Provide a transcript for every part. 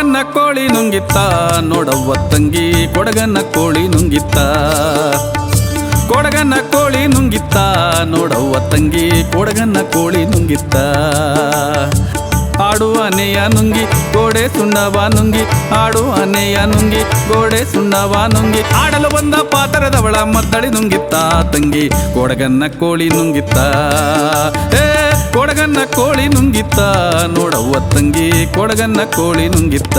ಕೊಡಗನ್ನ ಕೋಳಿ ನುಂಗಿತ್ತ, ನೋಡವ್ವ ತಂಗಿ ಕೊಡಗನ್ನ ಕೋಳಿ ನುಂಗಿತ್ತ. ಕೊಡಗನ್ನ ಕೋಳಿ ನುಂಗಿತ್ತ, ನೋಡವ್ವ ತಂಗಿ ಕೊಡಗನ್ನ ಕೋಳಿ ನುಂಗಿತ್ತ. ಆಡು ಅನೆಯ ನುಂಗಿ, ಗೋಡೆ ಸುಣ್ಣವ ನುಂಗಿ. ಆಡು ಆನೆಯ ನುಂಗಿ, ಗೋಡೆ ಸುಣ್ಣವ ನುಂಗಿ. ಆಡಲು ಬಂದ ಪಾತ್ರದವಳ ಮದ್ದಳಿ ನುಂಗಿತ್ತ, ತಂಗಿ ಕೊಡಗನ್ನ ಕೋಳಿ ನುಂಗಿತ್ತ. ಏ ಕೊಡಗನ್ನ ಕೋಳಿ ನುಂಗಿತ್ತ. ನೋಡವ್ವ ತಂಗಿ, ಕೊಡಗನ್ನ ಕೋಳಿ ನುಂಗಿತ್ತ.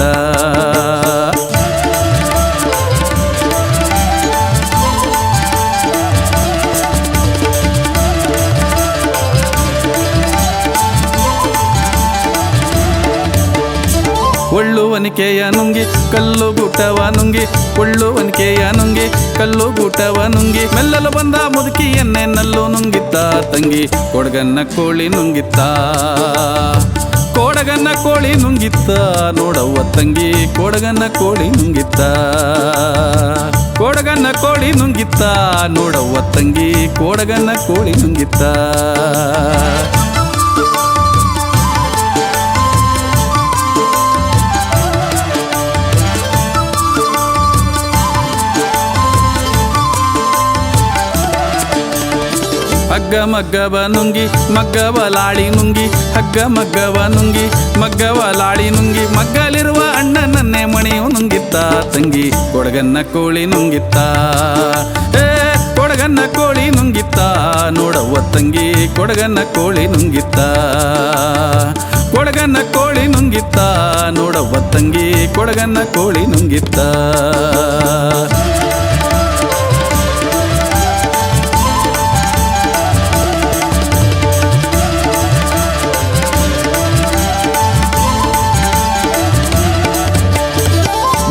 ಒಳ್ಳುವನಿಕೆಯ ನುಂಗಿ ಕಲ್ಲು ಗೂಟವ ನುಂಗಿ, ಒಳ್ಳುವನಿಕೆಯ ನುಂಗಿ ಕಲ್ಲು ಗೂಟವ ನುಂಗಿ, ಮೆಲ್ಲಲು ಬಂದ ಮುದುಕಿಯನ್ನೇ ನುಂಗಿತ್ತ ತಂಗಿ, ಕೊಡಗನ್ನ ಕೋಳಿ ನುಂಗಿತ್ತ. ಕೊಡಗನ್ನ ಕೋಳಿ ನುಂಗಿತ್ತ, ನೋಡವ್ವ ತಂಗಿ, ಕೊಡಗನ್ನ ಕೋಳಿ ನುಂಗಿತ್ತ. ಕೊಡಗನ್ನ ಕೋಳಿ ನುಂಗಿತ್ತ, ನೋಡವ್ವ ತಂಗಿ, ಕೊಡಗನ್ನ ಕೋಳಿ ನುಂಗಿತ್ತ. ಹಗ್ಗ ಮಗ್ಗವ ನುಂಗಿ, ಮಗ್ಗವ ಲಾಳಿ ನುಂಗಿ, ಹಗ್ಗ ಮಗ್ಗವ ನುಂಗಿ, ಮಗ್ಗವ ಲಾಳಿ ನುಂಗಿ, ಮಗ್ಗಲಿರುವ ಅಣ್ಣನನ್ನೇ ಮಣಿಯು ನುಂಗಿತ್ತ, ತಂಗಿ ಕೊಡಗನ್ನ ಕೋಳಿ ನುಂಗಿತ್ತ. ಏ, ಕೊಡಗನ್ನ ಕೋಳಿ ನುಂಗಿತ್ತ, ನೋಡವ್ವ ತಂಗಿ ಕೊಡಗನ್ನ ಕೋಳಿ ನುಂಗಿತ್ತ. ಕೊಡಗನ್ನ ಕೋಳಿ ನುಂಗಿತ್ತ, ನೋಡವ್ವ ತಂಗಿ ಕೊಡಗನ್ನ ಕೋಳಿ ನುಂಗಿತ್ತ.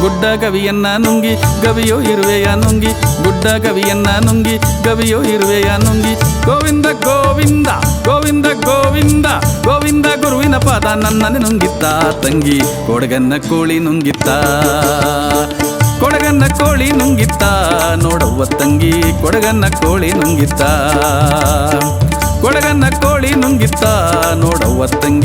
ಗುಡ್ಡ ಗವಿಯನ್ನ ನುಂಗಿ, ಗವಿಯೋ ಇರುವೆಯ ನುಂಗಿ, ಗುಡ್ಡ ಗವಿಯನ್ನ ನುಂಗಿ, ಗವಿಯೋ ಇರುವೆಯ ನುಂಗಿ. ಗೋವಿಂದ ಗೋವಿಂದ ಗೋವಿಂದ ಗೋವಿಂದ ಗೋವಿಂದ ಗುರುವಿನ ಪಾದ ನನ್ನನೆ ನುಂಗಿತ್ತ, ತಂಗಿ ಕೊಡಗನ್ನ ಕೋಳಿ ನುಂಗಿತ್ತ. ಕೊಡಗನ್ನ ಕೋಳಿ ನುಂಗಿತ್ತ, ನೋಡವ್ವ ತಂಗಿ ಕೊಡಗನ್ನ ಕೋಳಿ ನುಂಗಿತ್ತ. ಕೊಡಗನ್ನ ಕೋಳಿ ನುಂಗಿತ್ತ, ನೋಡವ್ವ ತಂಗಿ